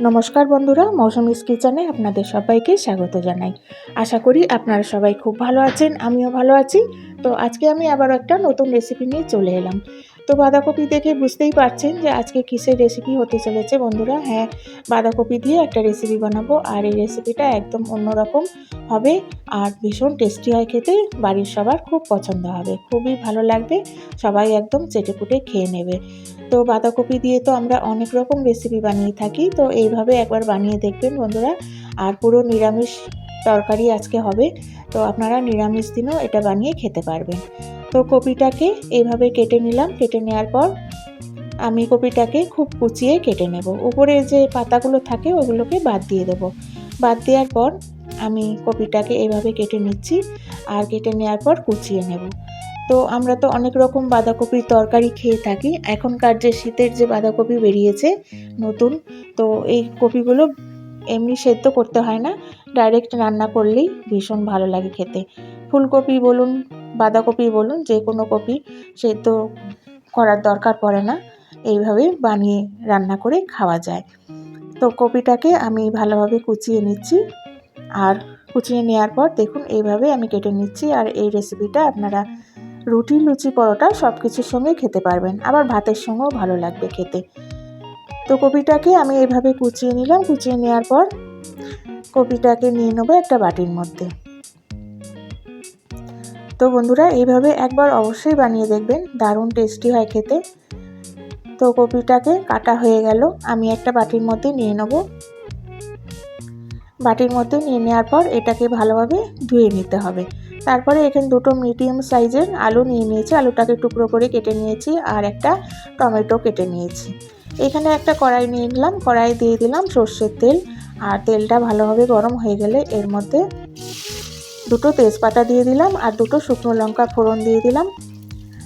নমস্কার বন্ধুরা মৌসুমিস কিচেনে আপনাদের সবাইকে স্বাগত জানাই। আশা করি আপনারা সবাই খুব ভালো আছেন, আমিও ভালো আছি। তো আজকে আমি আবার একটা নতুন রেসিপি নিয়ে চলে এলাম। তো বাঁধাকপি দেখে বুঝতেই পারছেন যে আজকে কিসের রেসিপি হতে চলেছে বন্ধুরা। হ্যাঁ বাঁধাকপি দিয়ে একটা রেসিপি বানাবো আর এই রেসিপিটা একদম অন্যরকম হবে আর ভীষণ টেস্টি হয় খেতে। বাড়ির সবার খুব পছন্দ হবে, খুবই ভালো লাগবে, সবাই একদম চেটেপুটে খেয়ে নেবে। তো বাঁধাকপি দিয়ে তো আমরা অনেক রকম রেসিপি বানিয়ে থাকি, তো এইভাবে একবার বানিয়ে দেখবেন বন্ধুরা। আর পুরো নিরামিষ তরকারি আজকে হবে, তো আপনারা নিরামিষ দিনও এটা বানিয়ে খেতে পারবেন। তো কপিটাকে এইভাবে কেটে নিলাম, কেটে নেওয়ার পর আমি কপিটাকে খুব কুচিয়ে কেটে নেব। উপরে যে পাতাগুলো থাকে ওগুলোকে বাদ দিয়ে দেব। বাদ দেওয়ার পর আমি কপিটাকে এভাবে কেটে নিচ্ছি আর কেটে নেওয়ার পর কুচিয়ে নেব। তো আমরা তো অনেক রকম বাঁধাকপির তরকারি খেয়ে থাকি। এখনকার যে শীতের যে বাঁধাকপি বেরিয়েছে নতুন, তো এই কপিগুলো এমনি সেদ্ধ করতে হয় না। ডাইরেক্ট রান্না করলেই ভীষণ ভালো লাগে খেতে। ফুলকপি বলুন বাঁধাকপি বলুন, যে কোনো কপি সেদ্ধ করার দরকার পড়ে না। এইভাবে বানিয়ে রান্না করে খাওয়া যায়। তো কপিটাকে আমি ভালোভাবে কুচিয়ে নিচ্ছি। আর কুচিয়ে নেওয়ার পর দেখুন, এইভাবে আমি কেটে নিচ্ছি। আর এই রেসিপিটা আপনারা রুটি, লুচি, পরোটা সব কিছুর সঙ্গে খেতে পারবেন। আবার ভাতের সঙ্গেও ভালো লাগবে খেতে। তো কপিটাকে আমি এভাবে কুচিয়ে নিলাম। কুচিয়ে নেওয়ার পর কপিটাকে নিয়ে নেব একটা বাটির মধ্যে। তো বন্ধুরা, এইভাবে একবার অবশ্যই বানিয়ে দেখবেন। দারুণ টেস্টি হয় খেতে। তো কপিটাকে কাটা হয়ে গেল। আমি একটা বাটির মধ্যে নিয়ে নেব। বাটির মধ্যে নিয়ে নেওয়ার পর এটাকে ভালোভাবে ধুয়ে নিতে হবে। তারপরে এখানে দুটো মিডিয়াম সাইজের আলু নিয়ে নিয়েছি। আলুটাকে টুকরো করে কেটে নিয়েছি আর একটা টমেটো কেটে নিয়েছি। এখানে একটা কড়াই নিয়ে নিলাম। কড়াই দিয়ে দিলাম সর্ষের তেল। আর তেলটা ভালোভাবে গরম হয়ে গেলে এর মধ্যে দুটো তেজপাতা দিয়ে দিলাম আর দুটো শুকনো লঙ্কা ফোড়ন দিয়ে দিলাম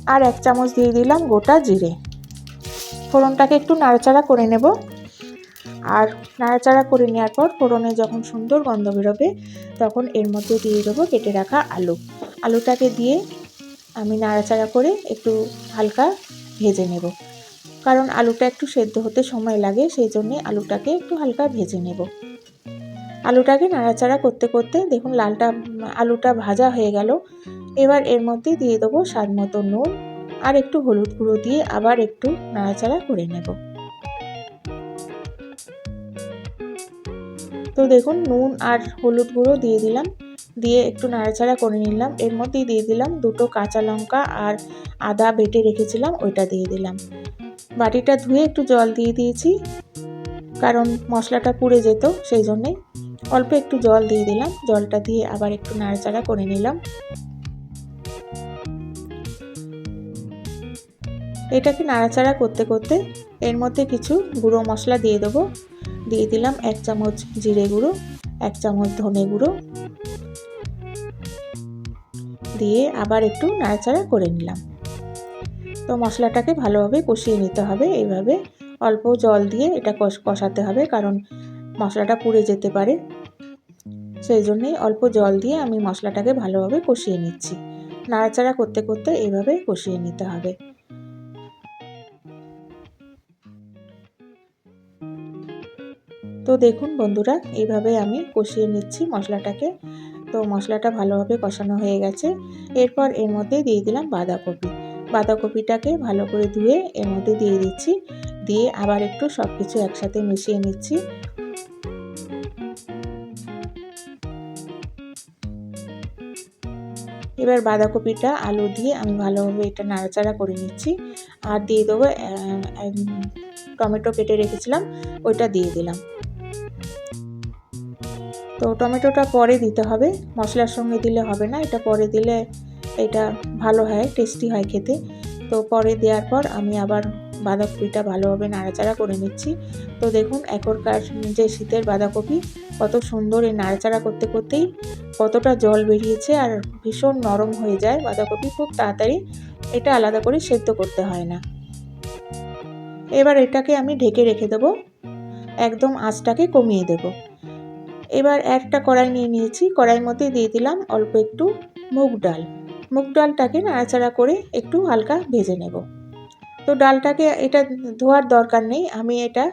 আর এক চামচ দিয়ে দিলাম গোটা জিরে। ফোড়নটাকে একটু নাড়াচাড়া করে নেব। আর নাড়াচাড়া করে নেওয়ার পর ফোড়নে যখন সুন্দর গন্ধ বেরোবে, তখন এর মধ্যে দিয়ে দেবো কেটে রাখা আলু। আলুটাকে দিয়ে আমি নাড়াচাড়া করে একটু হালকা ভেজে নেব। কারণ আলুটা একটু সেদ্ধ হতে সময় লাগে, সেই জন্যে আলুটাকে একটু হালকা ভেজে নেব। আলুটাকে নাড়াচাড়া করতে করতে দেখুন লালটা, আলুটা ভাজা হয়ে গেল। এবার এর মধ্যে দিয়ে দেবো স্বাদ মতো নুন আর একটু হলুদ গুঁড়ো দিয়ে আবার একটু নাড়াচাড়া করে নেব। তো দেখুন নুন আর হলুদ গুঁড়ো দিয়ে দিলাম, দিয়ে একটু নাড়াচাড়া করে নিলাম। এর মধ্যেই দিয়ে দিলাম দুটো কাঁচা লঙ্কা আর আদা বেটে রেখেছিলাম, ওইটা দিয়ে দিলাম। বাটিটা ধুয়ে একটু জল দিয়ে দিয়েছি, কারণ মশলাটা পুড়ে যেত, সেই জন্যে অল্প একটু জল দিয়ে দিলাম। জলটা দিয়ে আবার একটু নাড়াচাড়া করে নিলাম। এটাকে নাড়াচাড়া করতে করতে এর মধ্যে কিছু গুঁড়ো মশলা দিয়ে দেবো। দিয়ে দিলাম এক চামচ জিরে গুঁড়ো, এক চামচ ধনে গুঁড়ো। দিয়ে আবার একটু নাড়াচাড়া করে নিলাম। তো মশলাটাকে ভালোভাবে কষিয়ে নিতে হবে। এইভাবে অল্প জল দিয়ে এটা কষাতে হবে কারণ মশলাটা পুড়ে যেতে পারে। সেই জন্যেই অল্প জল দিয়ে আমি মশলাটাকে ভালোভাবে কষিয়ে নিচ্ছি। নাড়াচাড়া করতে করতে এইভাবে কষিয়ে নিতে হবে। তো দেখুন বন্ধুরা এইভাবে আমি কষিয়ে নিচ্ছি মশলাটাকে। তো মশলাটা ভালোভাবে কষানো হয়ে গেছে। এরপর এর মধ্যে দিয়ে দিলাম বাঁধাকপি। বাঁধাকপিটাকে ভালো করে ধুয়ে এর মধ্যে দিয়ে দিচ্ছি। দিয়ে আবার একটু সব কিছু একসাথে মিশিয়ে নিচ্ছি। এবার বাঁধাকপিটা আলু দিয়ে আমি ভালোভাবে এটা নাড়াচাড়া করে নিচ্ছি। আর দিয়ে দেবো টমেটো কেটে রেখেছিলাম, ওইটা দিয়ে দিলাম। তো টমেটোটা পরে দিতে হবে, মশলার সঙ্গে দিলে হবে না, এটা পরে দিলে এটা ভালো হয় টেস্টি হয় খেতে। তো পরে দেওয়ার পর আমি আবার বাঁধাকপিটা ভালোভাবে নাড়াচাড়া করে নিচ্ছি। তো দেখুন, এখনকার যে শীতের বাঁধাকপি, কত সুন্দর এই নাড়াচাড়া করতে করতেই কতটা জল বেরিয়েছে আর ভীষণ নরম হয়ে যায় বাঁধাকপি, খুব তাড়াতাড়ি এটা আলাদা করে সেদ্ধ করতে হয় না। এবার এটাকে আমি ঢেকে রেখে দেবো, একদম আঁচটাকে কমিয়ে দেব। এবার একটা কড়াই নিয়ে নিয়েছি, কড়াইয়ের মধ্যে দিয়ে দিলাম অল্প একটু মুগ ডাল। মুগ ডালটাকে নাড়াচাড়া করে একটু হালকা ভেজে নেব। তো ডালটাকে এটা ধোয়ার দরকার নেই। আমি এটা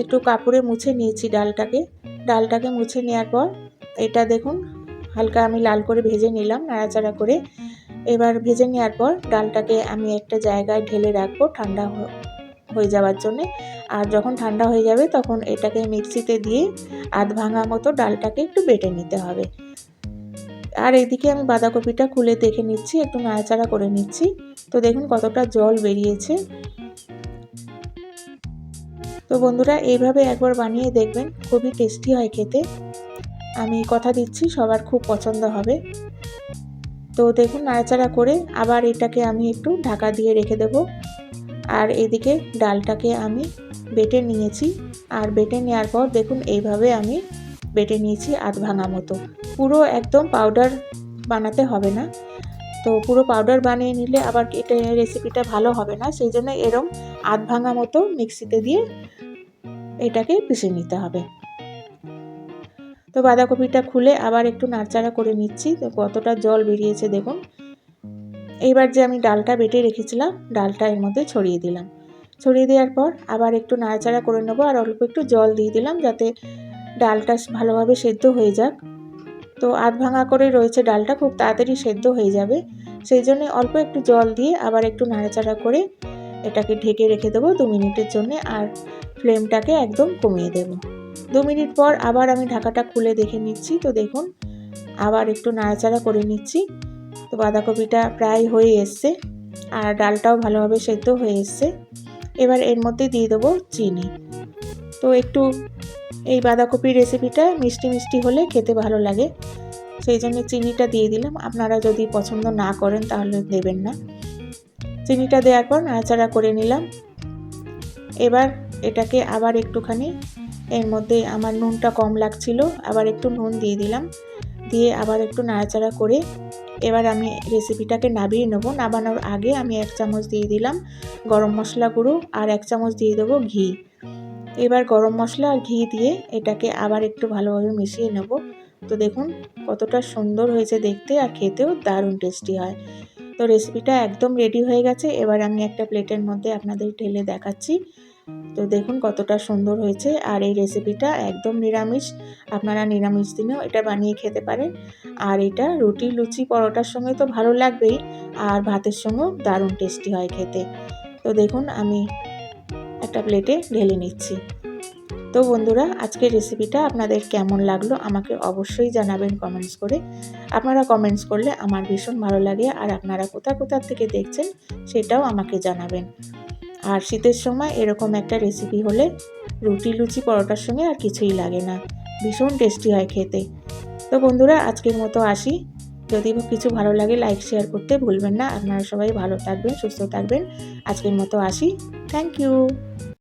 একটু কাপড়ে মুছে নিয়েছি ডালটাকে। ডালটাকে মুছে নেওয়ার পর এটা দেখুন, হালকা আমি লাল করে ভেজে নিলাম, নাড়াচাড়া করে। এবার ভেজে নেওয়ার পর ডালটাকে আমি একটা জায়গায় ঢেলে রাখব ঠান্ডা হয়ে যাওয়ার জন্যে। আর যখন ঠান্ডা হয়ে যাবে তখন এটাকে মিক্সিতে দিয়ে আধ ভাঙা মতো ডালটাকে একটু বেটে নিতে হবে। আর এইদিকে আমি বাঁধাকপিটা খুলে দেখে নিচ্ছি, একটু নাড়াচাড়া করে নিচ্ছি। তো দেখুন কতটা জল বেরিয়েছে। তো বন্ধুরা, এইভাবে একবার বানিয়ে দেখবেন, খুবই টেস্টি হয় খেতে। আমি কথা দিচ্ছি, সবার খুব পছন্দ হবে। তো দেখুন নাড়াচাড়া করে আবার এটাকে আমি একটু ঢাকা দিয়ে রেখে দেব। আর এদিকে ডালটাকে আমি বেটে নিয়েছি। আর বেটে নেওয়ার পর দেখুন এইভাবে আমি বেটে নিয়েছি আধ ভাঙা মতো। পুরো একদম পাউডার বানাতে হবে না। তো পুরো পাউডার বানিয়ে নিলে আবার এটা রেসিপিটা ভালো হবে না। সেই জন্য এরম আধ ভাঙা মতো মিক্সিতে দিয়ে এটাকে পিষে নিতে হবে। তো বাঁধাকপিটা খুলে আবার একটু নাড়চাড়া করে নিচ্ছি। তো কতটা জল বেরিয়েছে দেখুন। এইবার যে আমি ডালটা বেটে রেখেছিলাম, ডালটা এর মধ্যে ছড়িয়ে দিলাম। ছড়িয়ে দেওয়ার পর আবার একটু নাড়াচাড়া করে নেব আর অল্প একটু জল দিয়ে দিলাম যাতে ডালটা ভালোভাবে সেদ্ধ হয়ে যাক। তো আধ ভাঙা করে রয়েছে ডালটা, খুব তাড়াতাড়ি সেদ্ধ হয়ে যাবে। সেই জন্য অল্প একটু জল দিয়ে আবার একটু নাড়াচাড়া করে এটাকে ঢেকে রেখে দেবো দু মিনিটের জন্য আর ফ্লেমটাকে একদম কমিয়ে দেব। দু মিনিট পর আবার আমি ঢাকাটা খুলে দেখে নিচ্ছি। তো দেখুন, আবার একটু নাড়াচাড়া করে নিচ্ছি। তো বাঁধাকপিটা প্রায় হয়ে এসছে আর ডালটাও ভালোভাবে সেদ্ধ হয়ে এসছে। এবার এর মধ্যে দিয়ে দেবো চিনি। তো একটু এই বাঁধাকপির রেসিপিটা মিষ্টি মিষ্টি হলে খেতে ভালো লাগে। সেই জন্য চিনিটা দিয়ে দিলাম। আপনারা যদি পছন্দ না করেন তাহলে দেবেন না। চিনিটা দেওয়ার পর নাড়াচাড়া করে নিলাম। এবার এটাকে আবার একটুখানি, এর মধ্যে আমার নুনটা কম লাগছিল, আবার একটু নুন দিয়ে দিলাম। দিয়ে আবার একটু নাড়াচাড়া করে এবার আমি রেসিপিটাকে নাবিয়ে নেব। নাবানোর আগে আমি এক চামচ দিয়ে দিলাম গরম মশলা গুঁড়ো আর এক চামচ দিয়ে দেবো ঘি। এবার গরম মশলা আর ঘি দিয়ে এটাকে আবার একটু ভালোভাবে মিশিয়ে নেব। তো দেখুন, কতটা সুন্দর হয়েছে দেখতে আর খেতেও দারুণ টেস্টি হয়। তো রেসিপিটা একদম রেডি হয়ে গেছে। এবার আমি একটা প্লেটের মধ্যে আপনাদের ঢেলে দেখাচ্ছি। তো দেখুন, কতটা সুন্দর হয়েছে। আর এই রেসিপিটা একদম নিরামিষ। আপনারা নিরামিষ দিনেও এটা বানিয়ে খেতে পারেন। আর এটা রুটি, লুচি, পরোটার সঙ্গে তো ভালো লাগবেই। আর ভাতের সঙ্গেও দারুণ টেস্টি হয় খেতে। তো দেখুন, আমি একটা প্লেটে ঢেলে নিচ্ছি। তো বন্ধুরা, আজকের রেসিপিটা আপনাদের কেমন লাগল আমাকে অবশ্যই জানাবেন কমেন্টস করে। আপনারা কমেন্টস করলে আমার ভীষণ ভালো লাগে আর আপনারা কোথা কোথার থেকে দেখছেন সেটাও আমাকে জানাবেন। আর শীতের সময় এরকম একটা রেসিপি হলে রুটি, লুচি, পরোটার সঙ্গে আর কিছুই লাগে না। ভীষণ টেস্টি হয় খেতে। তো বন্ধুরা, আজকের মতো আসি। যদি কিছু ভালো লাগে লাইক শেয়ার করতে ভুলবেন না। আপনারা সবাই ভালো থাকবেন, সুস্থ থাকবেন। আজকের মতো আসি। Thank you